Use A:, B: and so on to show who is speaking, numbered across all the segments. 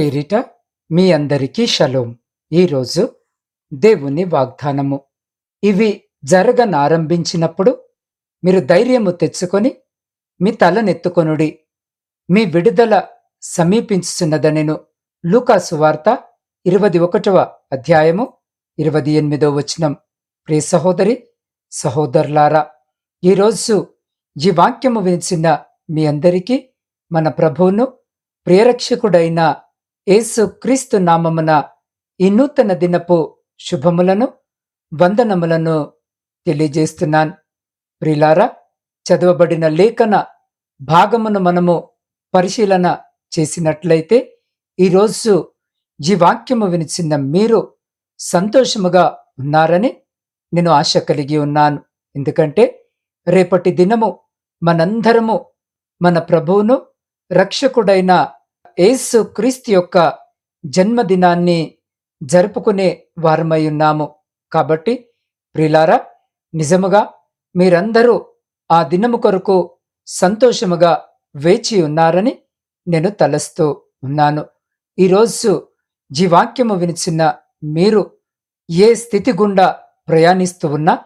A: పేరిట మీ అందరికీ షలోం. ఈరోజు దేవుని వాగ్దానము. ఇవి జరగనారంభించినప్పుడు మీరు ధైర్యము తెచ్చుకొని మీ తలనెత్తుకొనుడి. మీ విడుదల సమీపించుచున్నదనెను లూకాసు వార్త ఇరవది ఒకటవ అధ్యాయము ఇరవై ఎనిమిదో వచనం. ప్రియ సహోదరి సహోదరులారా ఈరోజు ఈ వాక్యము వినిచిన మీ అందరికీ మన ప్రభువును ప్రియరక్షకుడైన యేసు క్రీస్తు నామమున ఈ నూతన దినపు శుభములను వందనములను తెలియజేస్తున్నాను. ప్రిలారా చదవబడిన లేఖన భాగమును మనము పరిశీలన చేసినట్లయితే ఈరోజు ఈ వాక్యము వినిచిన మీరు సంతోషముగా ఉన్నారని నేను ఆశ కలిగి ఉన్నాను. ఎందుకంటే రేపటి దినము మనందరము మన ప్రభువును రక్షకుడైన యేసు క్రీస్తు యొక్క జన్మదినాన్ని జరుపుకునే వారమై ఉన్నాము. కాబట్టి ప్రిలారా నిజముగా మీరందరూ ఆ దినము కొరకు సంతోషముగా వేచి ఉన్నారని నేను తలస్తూ ఉన్నాను. ఈరోజు జీవాక్యము వినిచిన మీరు ఏ స్థితి గుండా ప్రయాణిస్తూ ఉన్నా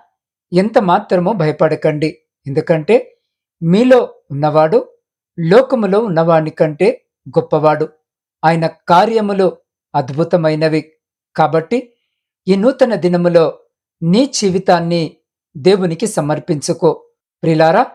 A: ఎంత మాత్రమో భయపడకండి. ఎందుకంటే మీలో ఉన్నవాడు లోకములో ఉన్నవాడి కంటే గొప్పవాడు. ఆయన కార్యములు అద్భుతమైనవి. కాబట్టి ఈ నూతన దినములో నీ జీవితాన్ని దేవునికి సమర్పించుకో. ప్రిలారా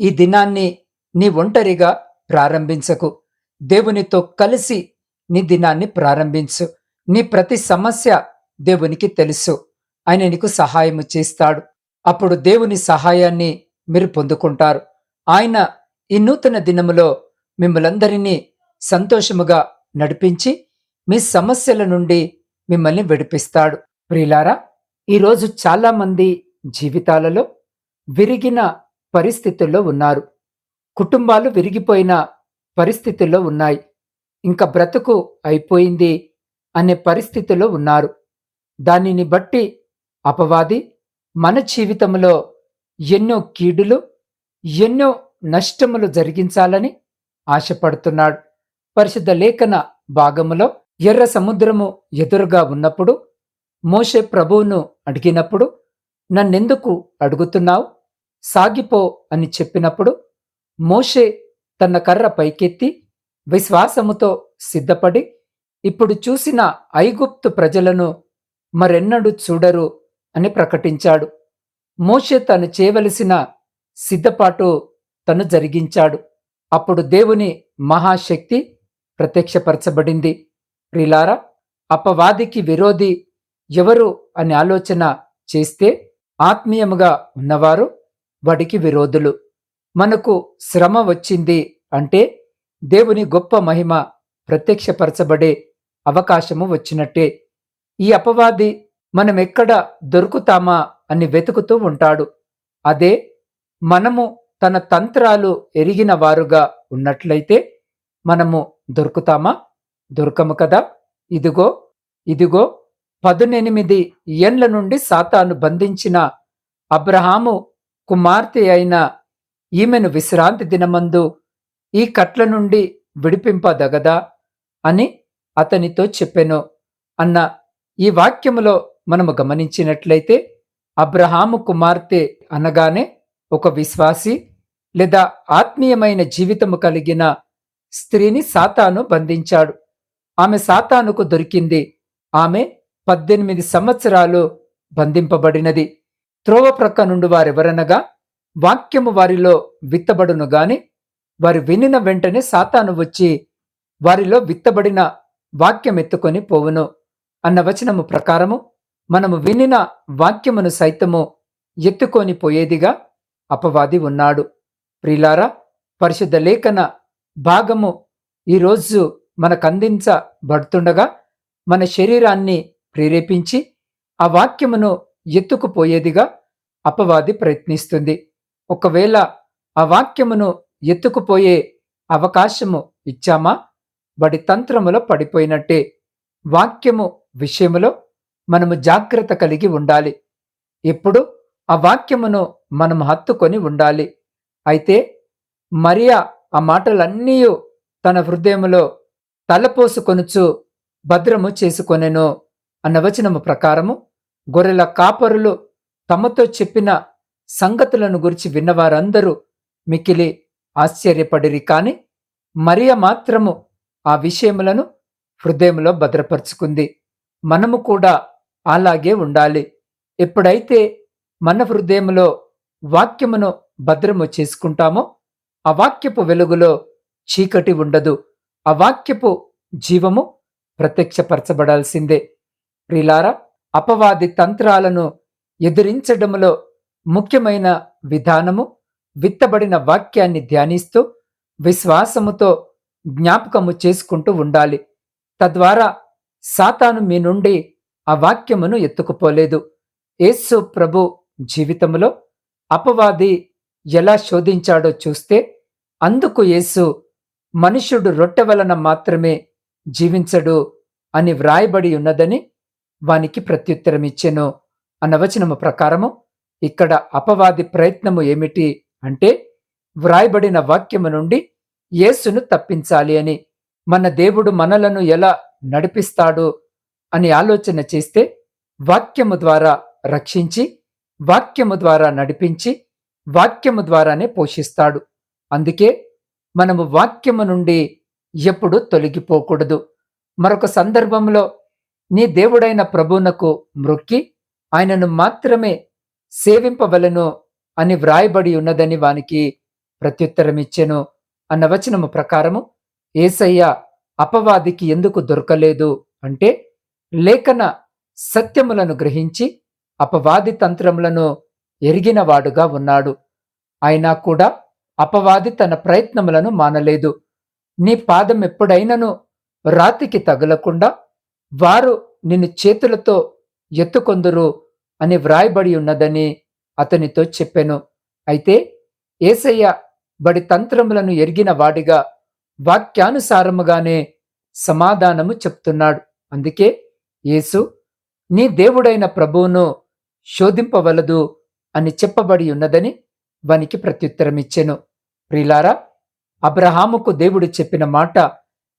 A: ఈ దినాన్ని నీ ఒంటరిగా ప్రారంభించకు. దేవునితో కలిసి నీ దినాన్ని ప్రారంభించు. నీ ప్రతి సమస్య దేవునికి తెలుసు. ఆయన నీకు సహాయము చేస్తాడు. అప్పుడు దేవుని సహాయాన్ని మీరు పొందుకుంటారు. ఆయన ఈ నూతన దినములో మిమ్మలందరినీ సంతోషముగా నడిపించి మీ సమస్యల నుండి మిమ్మల్ని విడిపిస్తాడు. ప్రియులారా ఈరోజు చాలామంది జీవితాలలో విరిగిన పరిస్థితుల్లో ఉన్నారు. కుటుంబాలు విరిగిపోయిన పరిస్థితుల్లో ఉన్నాయి. ఇంకా బ్రతుకు అయిపోయింది అనే పరిస్థితిలో ఉన్నారు. దానిని బట్టి అపవాది మన జీవితంలో ఎన్నో కీడులు ఎన్నో నష్టములు జరిగించాలని ఆశపడుతున్నాడు. పరిశుద్ధ లేఖన భాగములో ఎర్ర సముద్రము ఎదురుగా ఉన్నప్పుడు మోషే ప్రభువును అడిగినప్పుడు నన్నెందుకు అడుగుతున్నావు? సాగిపో అని చెప్పినప్పుడు మోషే తన కర్ర పైకెత్తి విశ్వాసముతో సిద్ధపడి ఇప్పుడు చూసిన ఐగుప్తు ప్రజలను మరెన్నడూ చూడరు అని ప్రకటించాడు. మోషే తను చేయవలసిన సిద్ధపాటు తను జరిగించాడు. అప్పుడు దేవుని మహాశక్తి ప్రత్యక్షపరచబడింది. ప్రిలారా అపవాదికి విరోధి ఎవరు అని ఆలోచన చేస్తే ఆత్మీయముగా ఉన్నవారు వాడికి విరోధులు. మనకు శ్రమ వచ్చింది అంటే దేవుని గొప్ప మహిమ ప్రత్యక్షపరచబడే అవకాశము వచ్చినట్టే. ఈ అపవాది మనం ఎక్కడ దొరుకుతామా అని వెతుకుతూ ఉంటాడు. అదే మనము తన తంత్రాలు ఎరిగిన వారుగా ఉన్నట్లయితే మనము దొరుకుతామా? దొరకము కదా. ఇదిగో ఇదిగో పదునెనిమిది ఏండ్ల నుండి సాతాను బంధించిన అబ్రహాము కుమార్తె అయిన ఈమెను విశ్రాంతి దినమందు ఈ కట్ల నుండి విడిపింపదగదా అని అతనితో చెప్పెను అన్న ఈ వాక్యములో మనము గమనించినట్లయితే అబ్రహాము కుమార్తె అనగానే ఒక విశ్వాసి లేదా ఆత్మీయమైన జీవితము కలిగిన స్త్రీని సాతాను బంధించాడు. ఆమె సాతానుకు దొరికింది. ఆమె పద్దెనిమిది సంవత్సరాలు బంధింపబడినది. త్రోవ ప్రక్క నుండి వారెవరనగా వాక్యము వారిలో విత్తబడును గాని వారు వినిన వెంటనే సాతాను వచ్చి వారిలో విత్తబడిన వాక్యం ఎత్తుకొని పోవును. అన్న వచనము ప్రకారము మనము వినిన వాక్యమును సైతము ఎత్తుకొని పోయేదిగా అపవాది ఉన్నాడు. ప్రిలారా పరిశుద్ధ లేఖన భాగము ఈరోజు మనకందించబడుతుండగా మన శరీరాన్ని ప్రేరేపించి ఆ వాక్యమును ఎత్తుకుపోయేదిగా అపవాది ప్రయత్నిస్తుంది. ఒకవేళ ఆ వాక్యమును ఎత్తుకుపోయే అవకాశము ఇచ్చామా? వాడి తంత్రములో పడిపోయినట్టే. వాక్యము విషయములో మనము జాగ్రత్త కలిగి ఉండాలి. ఎప్పుడు ఆ వాక్యమును మనం హత్తుకొని ఉండాలి. అయితే మరియా ఆ మాటలన్నీ తన హృదయములో తలపోసుకొనుచు భద్రము చేసుకొనెను అన్న వచనము ప్రకారము గొర్రెల కాపరులు తమతో చెప్పిన సంగతులను గురించి విన్నవారందరూ మికిలి ఆశ్చర్యపడిరి కాని మరియ మాత్రము ఆ విషయములను హృదయంలో భద్రపరుచుకుంది. మనము కూడా అలాగే ఉండాలి. ఎప్పుడైతే మన హృదయంలో వాక్యమును భద్రము చేసుకుంటామో అవాక్యపు వెలుగులో చీకటి ఉండదు. అవాక్యపు జీవము ప్రత్యక్షపరచబడాల్సిందే. ప్రిలారా అపవాది తంత్రాలను ఎదిరించడంలో ముఖ్యమైన విధానము విత్తబడిన వాక్యాన్ని ధ్యానిస్తూ విశ్వాసముతో జ్ఞాపకము చేసుకుంటూ ఉండాలి. తద్వారా సాతాను మీ నుండి ఆ వాక్యమును ఎత్తుకుపోలేదు. యేసు ప్రభు జీవితంలో అపవాది ఎలా శోధించాడో చూస్తే అందుకు యేసు మనుష్యుడు రొట్టె వలన మాత్రమే జీవించడు అని వ్రాయబడి ఉన్నదని వానికి ప్రత్యుత్తరమిచ్చెను అన్న వచనము ప్రకారము ఇక్కడ అపవాది ప్రయత్నము ఏమిటి అంటే వ్రాయబడిన వాక్యము నుండి యేసును తప్పించాలి అని మన దేవుడు మనలను ఎలా నడిపిస్తాడు అని ఆలోచన చేస్తే వాక్యము ద్వారా రక్షించి వాక్యము ద్వారా నడిపించి వాక్యము ద్వారానే పోషిస్తాడు. అందుకే మనము వాక్యము నుండి ఎప్పుడు తొలగిపోకూడదు. మరొక సందర్భంలో నీ దేవుడైన ప్రభువునకు మ్రొక్కి ఆయనను మాత్రమే సేవింపవలను అని వ్రాయబడి ఉన్నదని వానికి ప్రత్యుత్తరమిచ్చెను అన్న వచనము ప్రకారము ఏసయ్య అపవాదికి ఎందుకు దొరకలేదు అంటే లేఖన సత్యములను గ్రహించి అపవాది తంత్రములను ఎరిగినవాడుగా ఉన్నాడు. అయినా కూడా అపవాది తన ప్రయత్నములను మానలేదు. నీ పాదం ఎప్పుడైనను రాతికి తగలకుండా వారు నిన్ను చేతులతో ఎత్తుకొందురు అని వ్రాయబడి ఉన్నదని అతనితో చెప్పెను. అయితే ఏసయ్య బడి తంత్రములను ఎరిగిన వాడిగా వాక్యానుసారముగానే సమాధానము చెప్తున్నాడు. అందుకే యేసు నీ దేవుడైన ప్రభువును శోధింపవలదు. అని చెప్పబడి ఉన్నదని వానికి ప్రత్యుత్తరమిచ్చెను. ప్రిలారా అబ్రహాముకు దేవుడు చెప్పిన మాట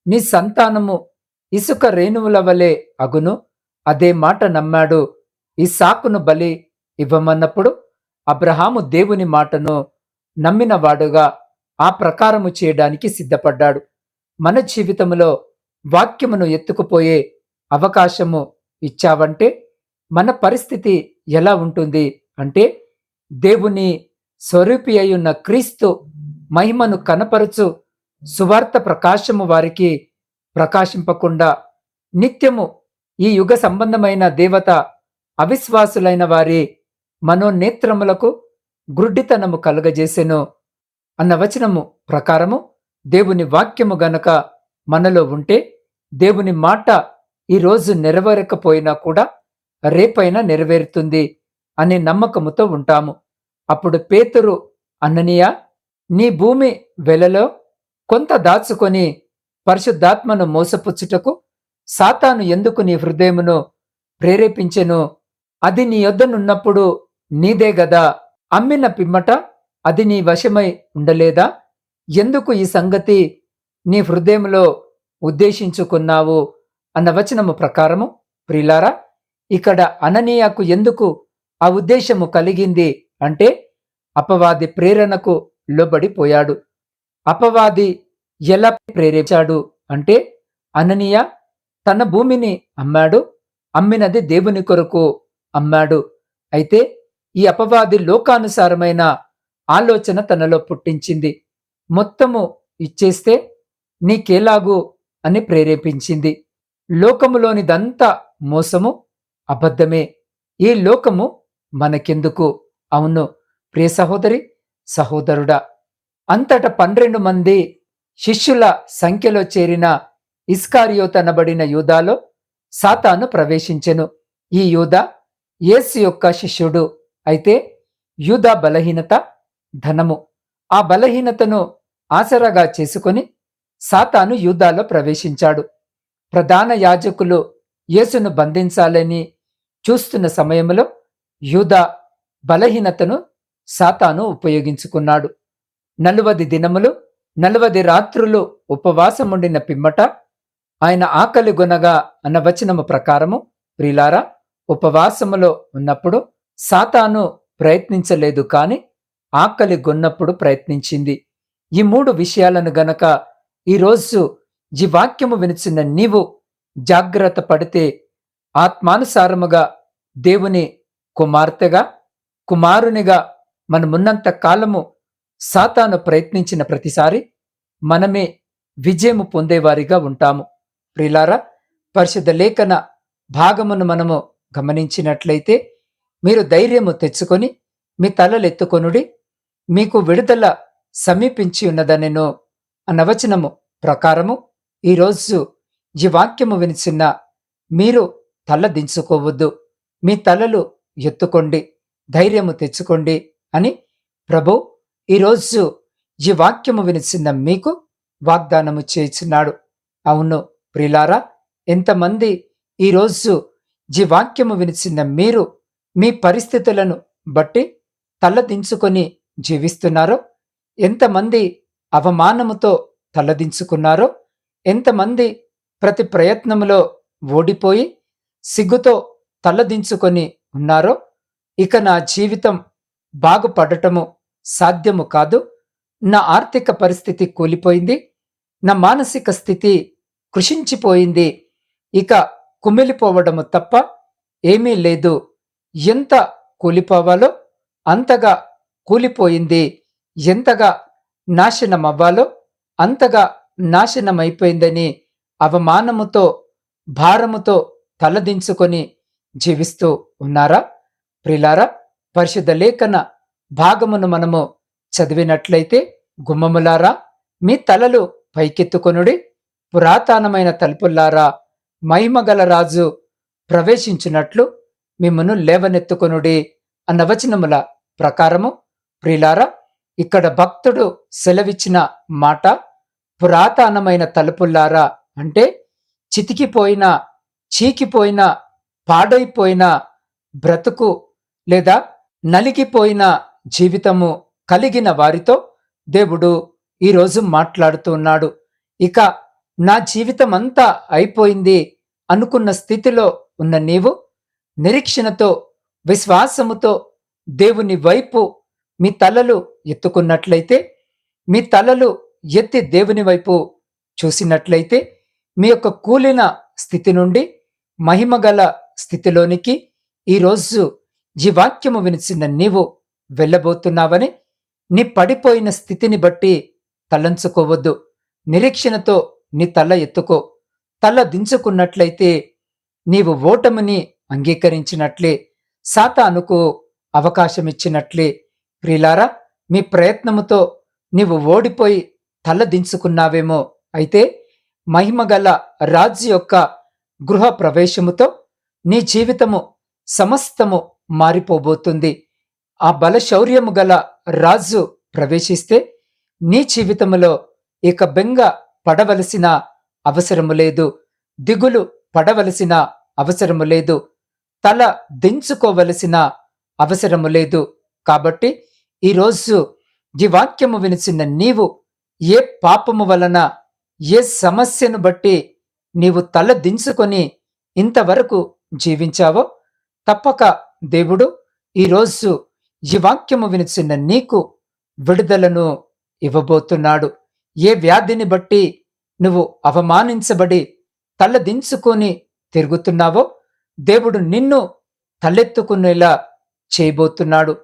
A: నీ సంతానము ఇసుక రేణువుల వలె అగును అదే మాట నమ్మాడు. ఈ సాకును బలి ఇవ్వమన్నప్పుడు అబ్రహాము దేవుని మాటను నమ్మినవాడుగా ఆ ప్రకారము చేయడానికి సిద్ధపడ్డాడు. మన జీవితంలో వాక్యమును ఎత్తుకుపోయే అవకాశము ఇచ్చావంటే మన పరిస్థితి ఎలా ఉంటుంది? అంటే దేవుని స్వరూపి అయ్యున్న క్రీస్తు మహిమను కనపరచు సువార్త ప్రకాశము వారికి ప్రకాశింపకుండా నిత్యము ఈ యుగ సంబంధమైన దేవత అవిశ్వాసులైన వారి మనోనేత్రములకు గ్రుడ్డితనము కలుగజేసెను అన్న వచనము ప్రకారము దేవుని వాక్యము గనక మనలో ఉంటే దేవుని మాట ఈరోజు నెరవేరకపోయినా కూడా రేపైనా నెరవేరుతుంది. అనే నమ్మకముతో ఉంటాము. అప్పుడు పేతురు అన్ననీయ నీ భూమి వెలలో కొంత దాచుకొని పరిశుద్ధాత్మను మోసపుచ్చుటకు సాతాను ఎందుకు నీ హృదయమును ప్రేరేపించెను? అది నీ యొద్దనున్నప్పుడు నీదే గదా? అమ్మిన పిమ్మట అది నీ వశమై ఉండలేదా? ఎందుకు ఈ సంగతి నీ హృదయంలో ఉద్దేశించుకున్నావు? అన్న వచనము ప్రకారము ప్రిలారా ఇక్కడ అననీయకు ఎందుకు ఆ ఉద్దేశము కలిగింది అంటే అపవాది ప్రేరణకు లోబడిపోయాడు. అపవాది ఎలా ప్రేరేపించాడు అంటే అననీయ తన భూమిని అమ్మాడు అమ్మినది దేవుని కొరకు అమ్మాడు. అయితే ఈ అపవాది లోకానుసారమైన ఆలోచన తనలో పుట్టించింది. మొత్తము ఇచ్చేస్తే నీకేలాగు అని ప్రేరేపించింది. లోకములోనిదంతా మోసము అబద్ధమే. ఈ లోకము మనకెందుకు? అవును. ప్రియ సహోదరి సహోదరుడా అంతట పన్నెండు మంది శిష్యుల సంఖ్యలో చేరిన ఇస్కారియోతనబడిన యూదాలో సాతాను ప్రవేశించెను. ఈ యూద యేసు యొక్క శిష్యుడు. అయితే యూదా బలహీనత ధనము. ఆ బలహీనతను ఆసరాగా చేసుకొని సాతాను యూదాలో ప్రవేశించాడు. ప్రధాన యాజకులు యేసును బంధించాలని చూస్తున్న సమయంలో యూదా బలహీనతను సాతాను ఉపయోగించుకున్నాడు. నలువది దినములు నలువది రాత్రులు ఉపవాసముండిన పిమ్మట ఆయన ఆకలి గునగా అన్న వచనము ప్రకారము ప్రిలారా ఉపవాసములో ఉన్నప్పుడు సాతాను ప్రయత్నించలేదు కాని ఆకలి గొన్నప్పుడు ప్రయత్నించింది. ఈ మూడు విషయాలను గనక ఈరోజు ఈ వాక్యము వినిచిన నీవు జాగ్రత్త పడితే ఆత్మానుసారముగా దేవుని కుమార్తెగా కుమారునిగా మనమున్నంత కాలము సాతాను ప్రయత్నించిన ప్రతిసారి మనమే విజయము పొందేవారిగా ఉంటాము. ప్రిలారా పరిశుద్ధ లేఖన భాగమును మనము గమనించినట్లయితే మీరు ధైర్యము తెచ్చుకొని మీ తలలెత్తుకొనుడి మీకు విడుదల సమీపించి ఉన్నదనెను అనవచనము ప్రకారము ఈరోజు ఈ వాక్యము వినిచిన్న మీరు తల దించుకోవద్దు మీ తలలు ఎత్తుకోండి ధైర్యము తెచ్చుకోండి అని ప్రభు ఈరోజు ఈ వాక్యము వినిచిన్న మీకు వాగ్దానము చేస్తున్నాడు అవును ప్రిలారా ఎంతమంది ఈరోజు ఈ వాక్యము వినిచిన్న మీరు మీ పరిస్థితులను బట్టి తలదించుకొని జీవిస్తున్నారో ఎంతమంది అవమానముతో తలదించుకున్నారో ఎంతమంది ప్రతి ప్రయత్నములో ఓడిపోయి సిగ్గుతో తలదించుకొని ఉన్నారో? ఇక నా జీవితం బాగుపడటము సాధ్యము కాదు. నా ఆర్థిక పరిస్థితి కూలిపోయింది. నా మానసిక స్థితి కృషించిపోయింది. ఇక కుమిలిపోవడము తప్ప ఏమీ లేదు. ఎంత కూలిపోవాలో అంతగా కూలిపోయింది. ఎంతగా నాశనమవ్వాలో అంతగా నాశనమైపోయిందని అవమానముతో భారముతో తలదించుకొని జీవిస్తూ ఉన్నారా? ప్రిలారా పరిశుద్ధ లేఖన భాగమును మనము చదివినట్లయితే గుమ్మములారా మీ తలలు పైకెత్తుకొనుడి పురాతనమైన తలుపుల్లారా మహిమగల రాజు ప్రవేశించినట్లు మిమ్మను లేవనెత్తుకొనుడి అన్న వచనముల ప్రకారము. ప్రిలారా ఇక్కడ భక్తుడు సెలవిచ్చిన మాట పురాతనమైన తలుపుల్లారా అంటే చితికిపోయిన చీకిపోయిన పాడైపోయిన బ్రతుకు లేదా నలిగిపోయిన జీవితము కలిగిన వారితో దేవుడు ఈరోజు మాట్లాడుతూ ఉన్నాడు. ఇక నా జీవితం అంతా అయిపోయింది అనుకున్న స్థితిలో ఉన్న నీవు నిరీక్షణతో విశ్వాసముతో దేవుని వైపు మీ తలలు ఎత్తుకున్నట్లయితే మీ తలలు ఎత్తి దేవుని వైపు చూసినట్లయితే మీ యొక్క కూలిన స్థితి నుండి మహిమగల స్థితిలోనికి ఈరోజు ఈ వాక్యము వినిచిన నీవు వెళ్ళబోతున్నావని నీ పడిపోయిన స్థితిని బట్టి తలంచుకోవద్దు. నిరీక్షణతో నీ తల ఎత్తుకో. తల దించుకున్నట్లయితే నీవు ఓటమిని అంగీకరించినట్లే సాతానుకు అవకాశమిచ్చినట్లే. ప్రిలారా మీ ప్రయత్నముతో నీవు ఓడిపోయి తల దించుకున్నావేమో. అయితే మహిమగల రాజు యొక్క గృహ ప్రవేశముతో నీ జీవితము సమస్తము మారిపోబోతుంది. ఆ బలశౌర్యము గల రాజు ప్రవేశిస్తే నీ జీవితములో ఇక బెంగ పడవలసిన అవసరము లేదు. దిగులు పడవలసిన అవసరము లేదు. తల దించుకోవలసిన అవసరము లేదు. కాబట్టి ఈరోజు ఈ వాక్యము వినిచిన నీవు ఏ పాపము వలన ఏ సమస్యను బట్టి నీవు తల దించుకొని ఇంతవరకు జీవించావో? తప్పక దేవుడు ఈరోజు ఈ వాక్యము వినిచిన నీకు విడుదలను ఇవ్వబోతున్నాడు. ఏ వ్యాధిని బట్టి నువ్వు అవమానించబడి తల దించుకొని తిరుగుతున్నావో? దేవుడు నిన్ను తలెత్తుకునేలా చేయబోతున్నాడు.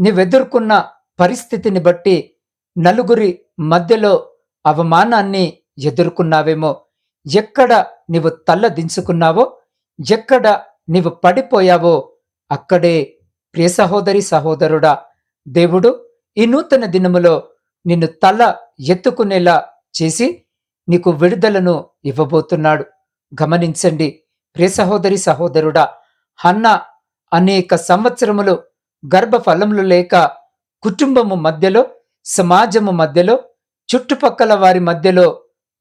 A: నువ్వెదుర్కొన్న పరిస్థితిని బట్టి నలుగురి మధ్యలో అవమానాన్ని ఎదుర్కొన్నావేమో? ఎక్కడ నీవు తల్ల దించుకున్నావో? ఎక్కడ నీవు పడిపోయావో అక్కడే ప్రియ సహోదరి సహోదరుడా దేవుడు ఈ నూతన దినములో నిన్ను తల ఎత్తుకునేలా చేసి నీకు విడుదలను ఇవ్వబోతున్నాడు. గమనించండి ప్రియ సహోదరి సహోదరుడా హన్న అనేక సంవత్సరములు గర్భఫలములు లేక కుటుంబము మధ్యలో సమాజము మధ్యలో చుట్టుపక్కల వారి మధ్యలో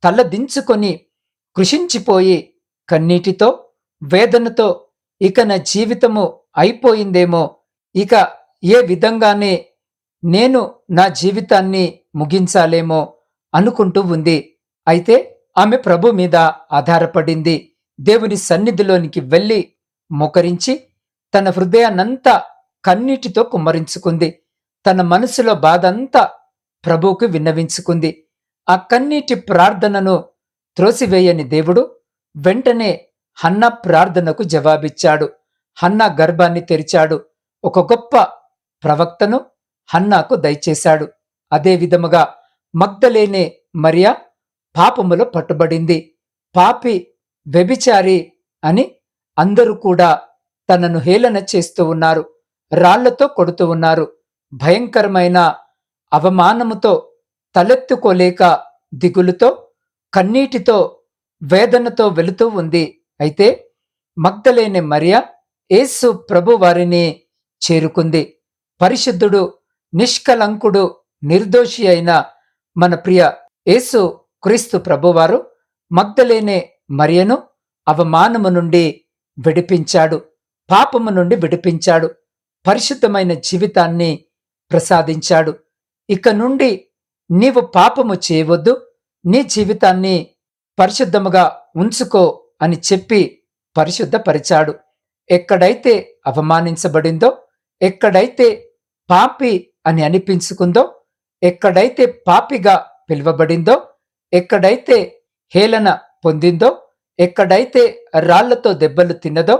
A: తలదించుకొని కృషించిపోయి కన్నీటితో వేదనతో ఇక నా జీవితము అయిపోయిందేమో. ఇక ఏ విధంగానే నేను నా జీవితాన్ని ముగించాలేమో అనుకుంటూ ఉంది. అయితే ఆమె ప్రభు మీద ఆధారపడింది. దేవుని సన్నిధిలోనికి వెళ్ళి మోకరించి తన హృదయాన్నంతా కన్నీటితో కుమ్మరించుకుంది. తన మనసులో బాధంతా ప్రభువుకు విన్నవించుకుంది. ఆ కన్నీటి ప్రార్థనను త్రోసివేయని దేవుడు వెంటనే హన్న ప్రార్థనకు జవాబిచ్చాడు. హన్న గర్భాన్ని తెరిచాడు. ఒక గొప్ప ప్రవక్తను హన్నాకు దయచేశాడు. అదే విధముగా మగ్ధలేనే మరియా పాపములో పట్టుబడింది. పాపి వ్యభిచారి అని అందరూ కూడా తనను హేళన చేస్తూ ఉన్నారు. రాళ్ళతో కొడుతూ ఉన్నారు. భయంకరమైన అవమానముతో తలెత్తుకోలేక దిగులుతో కన్నీటితో వేదనతో వెళుతూ ఉంది. అయితే మగ్ధలేని మరియ యేసు ప్రభు వారిని చేరుకుంది. పరిశుద్ధుడు నిష్కలంకుడు నిర్దోషి అయిన మన ప్రియ యేసు క్రీస్తు ప్రభువారు మగ్ధలేని మరియను అవమానము నుండి విడిపించాడు పాపము నుండి విడిపించాడు పరిశుద్ధమైన జీవితాన్ని ప్రసాదించాడు. ఇక నుండి నీవు పాపము చేయవద్దు నీ జీవితాన్ని పరిశుద్ధముగా ఉంచుకో అని చెప్పి పరిశుద్ధపరిచాడు. ఎక్కడైతే అవమానించబడిందో ఎక్కడైతే పాపి అని అనిపించుకుందో ఎక్కడైతే పాపిగా పిలువబడిందో ఎక్కడైతే హేళన పొందిందో ఎక్కడైతే రాళ్ళతో దెబ్బలు తిన్నదో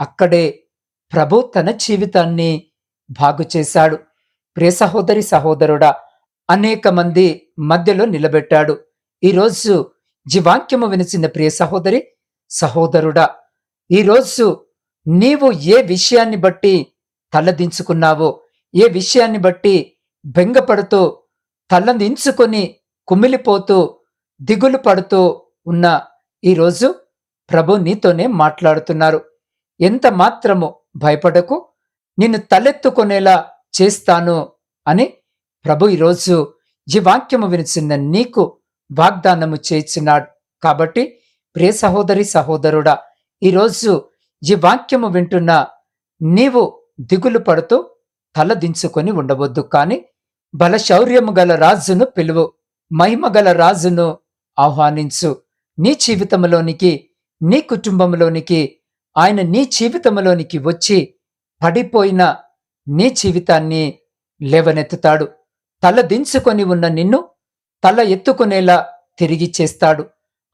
A: అక్కడే ప్రభు తన జీవితాన్ని బాగు చేశాడు. ప్రియ సహోదరి సహోదరుడా అనేక మంది మధ్యలో నిలబెట్టాడు. ఈరోజు జీవాక్యము వినిచిన ప్రియ సహోదరి సహోదరుడా ఈరోజు నీవు ఏ విషయాన్ని బట్టి తలదించుకున్నావో ఏ విషయాన్ని బట్టి బెంగపడుతూ తలదించుకొని కుమిలిపోతూ దిగులు పడుతూ ఉన్న ఈరోజు ప్రభు నీతోనే మాట్లాడుతున్నారు. ఎంత మాత్రము భయపడకు నిన్ను తలెత్తుకునేలా చేస్తాను అని ప్రభు ఈరోజు ఈ వాక్యము వినిచిన నీకు వాగ్దానము చేస్తున్నాడు కాబట్టి ప్రియ సహోదరి సహోదరుడా ఈరోజు ఈ వాక్యము వింటున్న నీవు దిగులు పడుతూ తల దించుకొని ఉండవద్దు. కాని బలశౌర్యము గల రాజును పిలువు మహిమ గల రాజును ఆహ్వానించు. నీ జీవితంలోనికి నీ కుటుంబంలోనికి ఆయన నీ జీవితంలోనికి వచ్చి పడిపోయిన నీ జీవితాన్ని లేవనెత్తుతాడు. తల దించుకొని ఉన్న నిన్ను తల ఎత్తుకునేలా తిరిగి చేస్తాడు.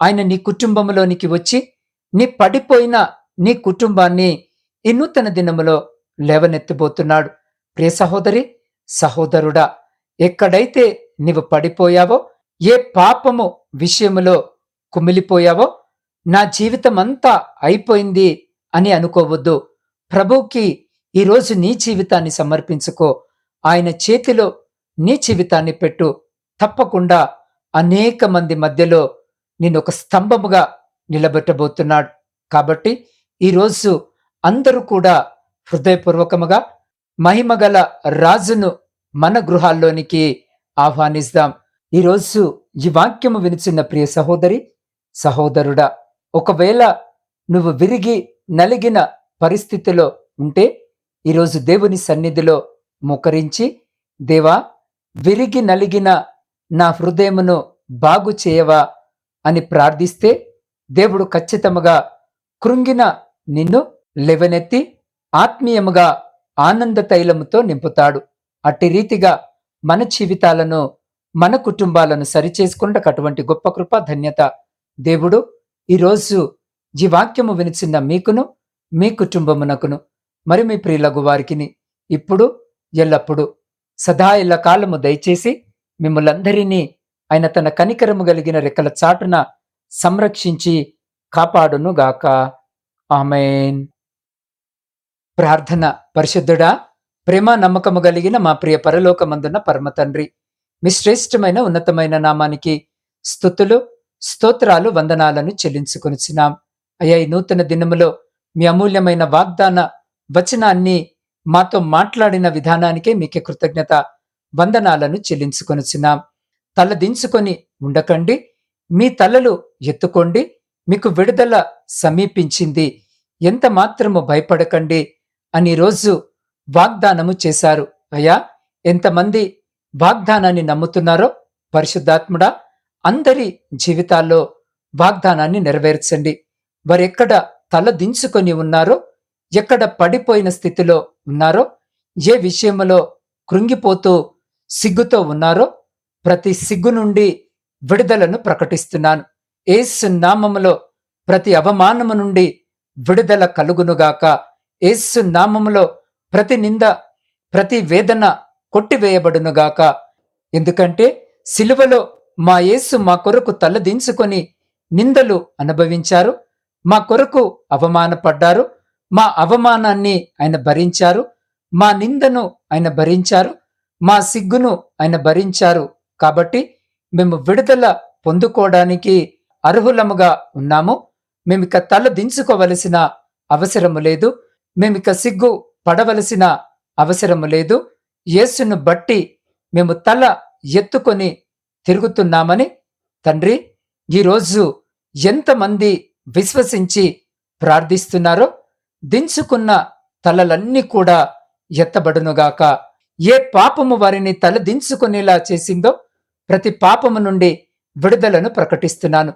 A: ఆయన నీ కుటుంబంలోనికి వచ్చి నీ పడిపోయిన నీ కుటుంబాన్ని ఈ నూతన దినములో లేవనెత్తిబోతున్నాడు. ప్రియ సహోదరి సహోదరుడా ఎక్కడైతే నీవు పడిపోయావో ఏ పాపము విషయములో కుమిలిపోయావో నా జీవితం అంతా అయిపోయింది అని అనుకోవద్దు. ప్రభుకి ఈరోజు నీ జీవితాన్ని సమర్పించుకో. ఆయన చేతిలో నీ జీవితాన్ని పెట్టు. తప్పకుండా అనేక మంది మధ్యలో నిన్ను ఒక స్తంభముగా నిలబెట్టబోతున్నాడు. కాబట్టి ఈరోజు అందరూ కూడా హృదయపూర్వకముగా మహిమగల రాజును మన గృహాల్లోనికి ఆహ్వానిస్తాం. ఈరోజు ఈ వాక్యము వినిచిన ప్రియ సహోదరి సహోదరుడా ఒకవేళ నువ్వు విరిగి నలిగిన పరిస్థితిలో ఉంటే ఈరోజు దేవుని సన్నిధిలో ముకరించి దేవా విరిగి నలిగిన నా హృదయమును బాగు చేయవా? అని ప్రార్థిస్తే దేవుడు ఖచ్చితముగా కృంగిన నిన్ను లెవెనెత్తి ఆత్మీయముగా ఆనంద తైలముతో నింపుతాడు. అట్టి రీతిగా మన జీవితాలను మన కుటుంబాలను సరిచేసుకుంటకు అటువంటి గొప్ప కృప ధన్యత దేవుడు ఈరోజు ఈ వాక్యము వినిచిన్న మీకును మీ కుటుంబమునకును మరి మీ ప్రియులగు వారికిని ఇప్పుడు ఎల్లప్పుడు సదా ఎల్ల కాలము దయచేసి మిమ్మలందరినీ ఆయన తన కనికరము కలిగిన రెక్కల చాటున సంరక్షించి కాపాడును గాక. ఆమెన్. ప్రార్థన. పరిశుద్ధుడా ప్రేమ నమ్మకము కలిగిన మా ప్రియ పరలోకమందున్న పరమ తండ్రి మీ శ్రేష్టమైన ఉన్నతమైన నామానికి స్థుతులు స్తోత్రాలు వందనాలను చెల్లించుకొనిచున్నాం. అయ్యా ఈ నూతన దినములో మీ అమూల్యమైన వాగ్దాన వచనాన్ని మాతో మాట్లాడిన విధానానికే మీకే కృతజ్ఞత వందనాలను చెల్లించుకొనిచున్నాం. తల దించుకొని ఉండకండి. మీ తలలు ఎత్తుకోండి. మీకు విడుదల సమీపించింది. ఎంత మాత్రము భయపడకండి అని రోజు వాగ్దానము చేశారు. అయ్యా ఎంతమంది వాగ్దానాన్ని నమ్ముతున్నారో పరిశుద్ధాత్ముడా అందరి జీవితాల్లో వాగ్దానాన్ని నెరవేర్చండి. వారెక్కడ తల దించుకొని ఉన్నారో ఎక్కడ పడిపోయిన స్థితిలో ఉన్నారో ఏ విషయంలో కృంగిపోతూ సిగ్గుతో ఉన్నారో ప్రతి సిగ్గు నుండి విడుదలను ప్రకటిస్తున్నాను. ఏసు నామములో ప్రతి అవమానము నుండి విడుదల కలుగునుగాక. ఏసు నామములో ప్రతి నింద ప్రతి వేదన కొట్టివేయబడునుగాక. ఎందుకంటే సిలువలో మా యేసు మా కొరకు తలదించుకొని నిందలు అనుభవించారు. మా కొరకు అవమానపడ్డారు. మా అవమానాన్ని ఆయన భరించారు. మా నిందను ఆయన భరించారు. మా సిగ్గును ఆయన భరించారు. కాబట్టి మేము విడుదల పొందుకోవడానికి అర్హులముగా ఉన్నాము. మేమిక తల దించుకోవలసిన అవసరము లేదు. మేమిక సిగ్గు పడవలసిన అవసరము లేదు. యేసును బట్టి మేము తల ఎత్తుకొని తిరుగుతున్నామని తండ్రి ఈరోజు ఎంతమంది విశ్వసించి ప్రార్థిస్తున్నారో దించుకున్న తలలన్నీ కూడా ఎత్తబడునుగాక. ఏ పాపము వారిని తల దించుకునేలా చేసిందో ప్రతి పాపము నుండి విడుదలను ప్రకటిస్తున్నాను.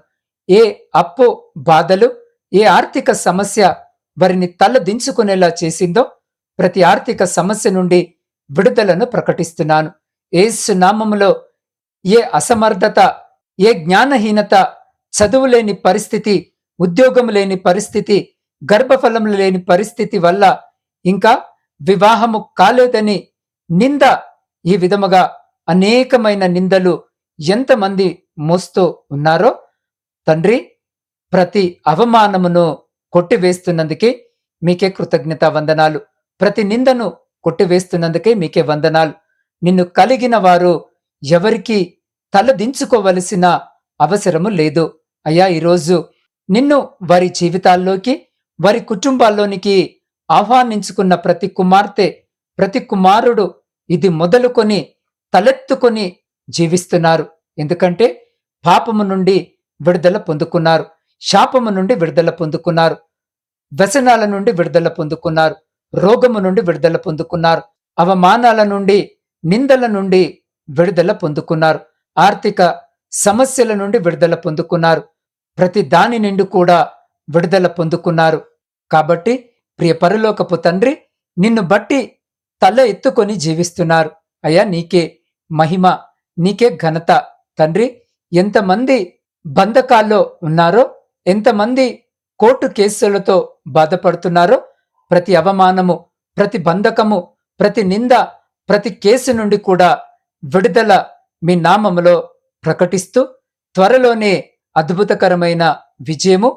A: ఏ అప్పు బాధలు ఏ ఆర్థిక సమస్య వారిని తలదించుకునేలా చేసిందో ప్రతి ఆర్థిక సమస్య నుండి విడుదలను ప్రకటిస్తున్నాను. ఏసు నామములో ఏ అసమర్థత ఏ జ్ఞానహీనత చదువు లేని పరిస్థితి ఉద్యోగం లేని పరిస్థితి గర్భఫలం లేని పరిస్థితి వల్ల ఇంకా వివాహము కాలేదని నింద ఈ విధముగా అనేకమైన నిందలు ఎంతమంది మోస్తూ ఉన్నారో తండ్రి ప్రతి అవమానమును కొట్టివేస్తున్నందుకే మీకే కృతజ్ఞత వందనాలు. ప్రతి నిందను కొట్టివేస్తున్నందుకే మీకే వందనాలు. నిన్ను కలిగిన వారు ఎవరికి తలదించుకోవలసిన అవసరము లేదు. అయ్యా ఈరోజు నిన్ను వారి జీవితాల్లోకి వారి కుటుంబాల్లోనికి ఆహ్వానించుకున్న ప్రతి కుమార్తె ప్రతి కుమారుడు ఇది మొదలుకొని తలెత్తుకొని జీవిస్తున్నారు. ఎందుకంటే పాపము నుండి విడుదల పొందుకున్నారు. శాపము నుండి విడుదల పొందుకున్నారు. వ్యసనాల నుండి విడుదల పొందుకున్నారు. రోగము నుండి విడుదల పొందుకున్నారు. అవమానాల నుండి నిందల నుండి విడుదల పొందుకున్నారు. ఆర్థిక సమస్యల నుండి విడుదల పొందుకున్నారు. ప్రతి దాని నుండి కూడా విడుదల పొందుకున్నారు. కాబట్టి ప్రియ పరలోకపు తండ్రి నిన్ను బట్టి తల ఎత్తుకొని జీవిస్తున్నారు. అయ్యా నీకే మహిమ నీకే ఘనత. తండ్రి ఎంతమంది బంధకాల్లో ఉన్నారో ఎంతమంది కోర్టు కేసులతో బాధపడుతున్నారో ప్రతి అవమానము ప్రతి బంధకము ప్రతి నింద ప్రతి కేసు నుండి కూడా విడుదల మీ నామములో ప్రకటిస్తూ త్వరలోనే అద్భుతకరమైన విజయము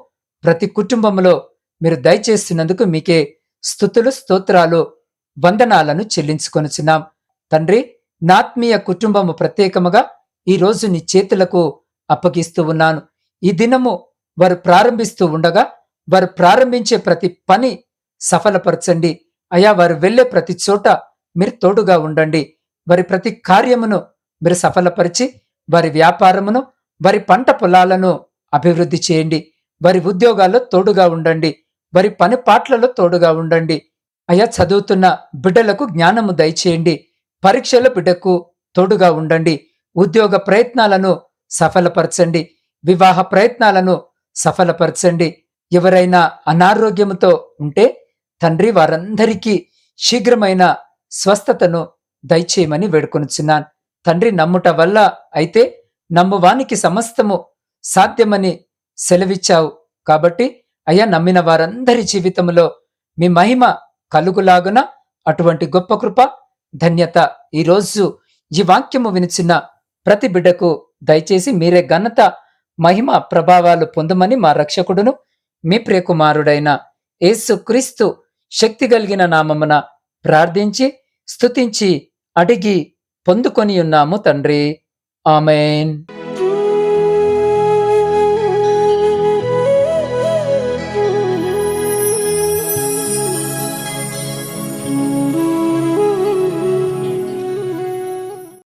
A: ప్రతి కుటుంబంలో మీరు దయచేస్తున్నందుకు మీకే స్థుతులు స్తోత్రాలు వందనాలను చెల్లించుకొనుచున్నాం. తండ్రి నాత్మీయ కుటుంబము ప్రత్యేకముగా ఈ రోజు నీ చేతులకు అప్పగిస్తూ ఉన్నాను. ఈ దినము వారు ప్రారంభిస్తూ ఉండగా వారు ప్రారంభించే ప్రతి పని సఫలపరచండి. అయా వారు వెళ్ళే ప్రతి చోట మీరు తోడుగా ఉండండి. వారి ప్రతి కార్యమును మీరు సఫలపరిచి వారి వ్యాపారమును వారి పంట పొలాలను అభివృద్ధి చేయండి. వారి ఉద్యోగాల్లో తోడుగా ఉండండి. వారి పని పాటలలో తోడుగా ఉండండి. అయా చదువుతున్న బిడ్డలకు జ్ఞానము దయచేయండి. పరీక్షల బిడ్డకు తోడుగా ఉండండి. ఉద్యోగ ప్రయత్నాలను సఫలపరచండి. వివాహ ప్రయత్నాలను సఫలపరచండి. ఎవరైనా అనారోగ్యముతో ఉంటే తండ్రి వారందరికీ శీఘ్రమైన స్వస్థతను దయచేయమని వేడుకొనుచున్నాను. తండ్రి నమ్ముట వల్ల అయితే నమ్మువానికి సమస్తము సాధ్యమని సెలవిచ్చావు కాబట్టి అయ్యా నమ్మిన వారందరి జీవితంలో మీ మహిమ కలుగులాగున అటువంటి గొప్ప కృప ధన్యత. ఈరోజు ఈ వాక్యము వినిచిన ప్రతి బిడ్డకు దయచేసి మీరే ఘనత మహిమ ప్రభావాలు పొందమని మా రక్షకుడును మీ ప్రియకుమారుడైన యేసు క్రీస్తు శక్తి కలిగిన నామమున ప్రార్థించి స్తుతించి అడిగి పొందుకొని ఉన్నాము తండ్రి. ఆమెన్.